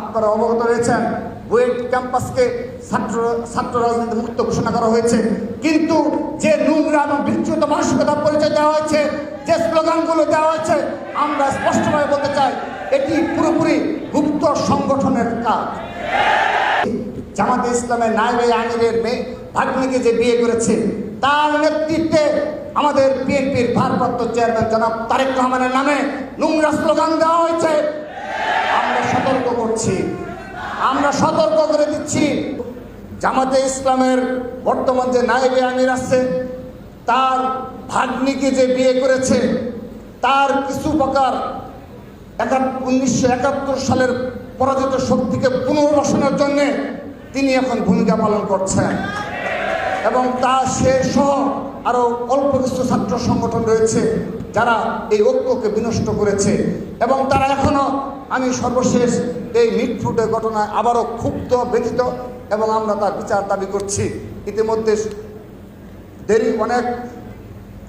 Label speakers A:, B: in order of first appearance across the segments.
A: আপনারা অবগত রয়েছেন, বুয়েট ক্যাম্পাসকে ছাত্র ছাত্র রাজনীতি মুক্ত ঘোষণা করা হয়েছে। কিন্তু যে নোংরা এবং বিচ্যুত মানসিকতার পরিচয় দেওয়া হয়েছে, যে স্লোগানগুলো দেওয়া হয়েছে, আমরা স্পষ্টভাবে বলতে চাই, এটি পুরোপুরি গুপ্ত সংগঠনের কাজ। জামাতে ইসলামের নাইবে আমিরের মেয়ে ভাগ্নিকে যে বিয়ে করেছে, তার নেতৃত্বে আমাদের বিএনপির ভারপ্রাপ্ত চেয়ারম্যান জনাব তারেক রহমানের নামে নোংরা স্লোগান দেওয়া হয়েছে। করছি। আমরা সতর্ক করে দিচ্ছি। জামাতে ইসলামের বর্তমান যে নাইবে আমির আছে, তার ভাগ্নিকে যে বিয়ে করেছে, তার কিছু প্রকার উনিশশো একাত্তর সালের পরাজিত শক্তিকে পুনর্বাসনের জন্য তিনি এখন ভূমিকা পালন করছেন। এবং তা সে সহ আরও অল্প কিছু ছাত্র সংগঠন রয়েছে, যারা এই ঐক্যকে বিনষ্ট করেছে। এবং তারা এখনও আমি সর্বশেষ এই মিটফুটের ঘটনায় আবারও ক্ষুব্ধ, ব্যথিত এবং আমরা তার বিচার দাবি করছি। ইতিমধ্যে দেরি অনেক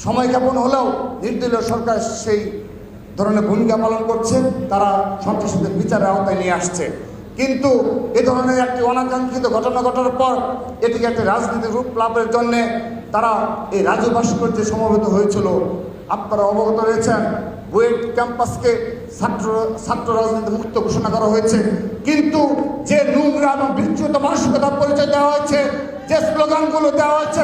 A: সময় জ্ঞাপন হলেও নির্দলীয় সরকার সেই ধরনের ভূমিকা পালন করছে, তারা সন্ত্রাসীদের বিচারের আওতায় নিয়ে আসছে। কিন্তু এ ধরনের একটি অনাকাঙ্ক্ষিত ঘটনা ঘটার পর এটিকে একটি রাজনীতির রূপ লাভের জন্যে তারা এই রাজু ভাস্কর্যে সমবেত হয়েছিল, আপনারা অবগত রয়েছেন, বুয়েট ক্যাম্পাসকে ছাত্র ছাত্র রাজনীতি মুক্ত ঘোষণা করা হয়েছে। কিন্তু যে নোংরা এবং বিচ্যুত মানসিকতার পরিচয় দেওয়া হয়েছে, যে স্লোগানগুলো দেওয়া হয়েছে,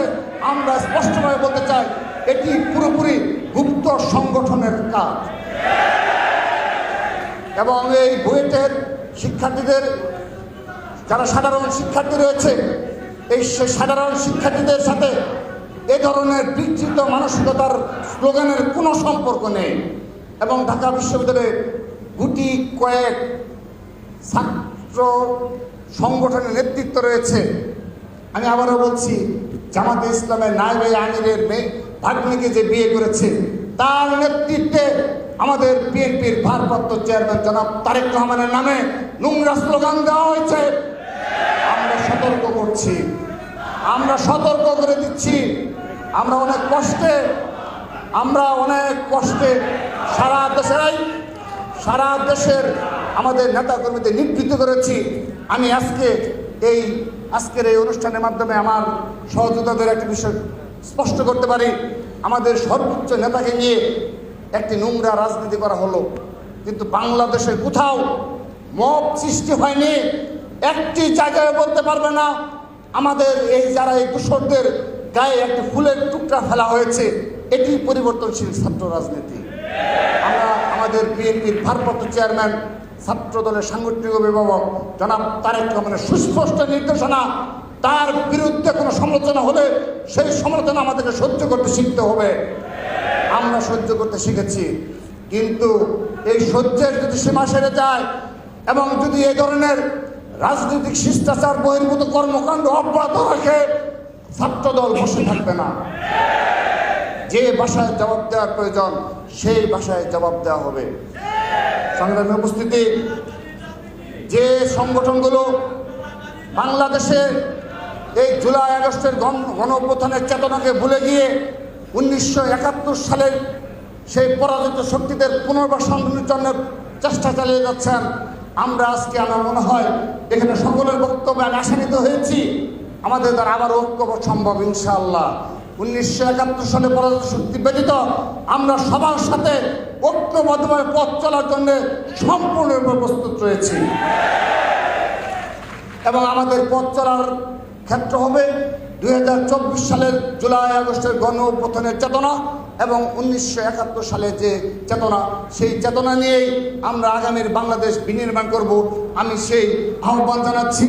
A: আমরা স্পষ্টভাবে বলতে চাই, এটি পুরোপুরি গুপ্ত সংগঠনের কাজ। এবং এই বুয়েটের শিক্ষার্থীদের, যারা সাধারণ শিক্ষার্থী রয়েছে, এই সাধারণ শিক্ষার্থীদের সাথে এ ধরনের বিকৃত মানসিকতার স্লোগানের কোনো সম্পর্ক নেই। এবং ঢাকা বিশ্ববিদ্যালয়ে গুটি কয়েক ছাত্র সংগঠনের নেতৃত্ব রয়েছে। আমি আবারও বলছি, জামাতে ইসলামের নাইবে আমিরের মেয়ে ভাগ্নিকে যে বিয়ে করেছে, তার নেতৃত্বে আমাদের বিএনপির ভারপ্রাপ্ত চেয়ারম্যান জনাব তারেক রহমানের নামে নোংরা স্লোগান দেওয়া হয়েছে। আমরা সতর্ক করছি। আমরা সতর্ক করে দিচ্ছি। আমরা অনেক কষ্টে আমরা অনেক কষ্টে সারা দেশেরাই, সারা দেশের আমাদের নেতাকর্মীদের নিবৃত্ত করেছি। আমি আজকে এই, আজকের এই অনুষ্ঠানের মাধ্যমে আমার সহযোগিতাদের একটি বিষয় স্পষ্ট করতে পারি। আমাদের সর্বোচ্চ নেতাকে নিয়ে একটি নোংরা রাজনীতি করা হলো। কিন্তু বাংলাদেশের কোথাও মব সৃষ্টি হয়নি। একটি জায়গায় বলতে পারবে না, আমাদের এই যারা এই দূষরদের গায়ে একটি ফুলের টুকরা ফেলা হয়েছে। এটি পরিবর্তনশীল ছাত্র রাজনীতি। আমরা আমাদের বিএনপির ভারপ্রাপ্ত চেয়ারম্যান ছাত্র দলের সাংগঠনিক অভিভাবক জনাব তারেক রহমানের সুস্পষ্ট নির্দেশনা, তার বিরুদ্ধে কোনো সমালোচনা হলে সেই সমালোচনা আমাদেরকে সহ্য করতে শিখতে হবে। আমরা সহ্য করতে শিখেছি। কিন্তু এই সহ্যের যদি সীমা সেরে যায় এবং যদি এ ধরনের রাজনৈতিক শিষ্টাচার বহির্ভূত কর্মকাণ্ড অব্যাহত রাখে, ছাত্রদল বসে থাকবে না। যে ভাষায় জবাব দেওয়ার প্রয়োজন, সেই ভাষায় জবাব দেওয়া হবে। সংগ্রামী উপস্থিতি, যে সংগঠনগুলো বাংলাদেশে এই জুলাই আগস্টের গণ গণ অভ্যুত্থানের চেতনাকে ভুলে গিয়ে উনিশশো একাত্তর সালের সেই পরাজিত শক্তিদের পুনর্বাসনের জন্য চেষ্টা চালিয়ে যাচ্ছেন, আমরা আজকে আমার মনে হয় এখানে সকলের বক্তব্যে আমি আশান্বিত হয়েছি। আমাদের দ্বারা আবার ঐক্যবোধ সম্ভব ইনশাআল্লাহ। উনিশশো একাত্তর সালে পরাজিত শক্তি ব্যতীত আমরা সবার সাথে ঐক্যবদ্ধভাবে পথ চলার জন্য সম্পূর্ণরূপে প্রস্তুত রয়েছি। এবং আমাদের পথ চলার ক্ষেত্র হবে দু হাজার চব্বিশ সালের জুলাই আগস্টের গণ অভ্যুত্থানের চেতনা এবং উনিশশো একাত্তর সালের যে চেতনা, সেই চেতনা নিয়েই আমরা আগামীর বাংলাদেশ বিনির্মাণ করব। আমি সেই আহ্বান জানাচ্ছি।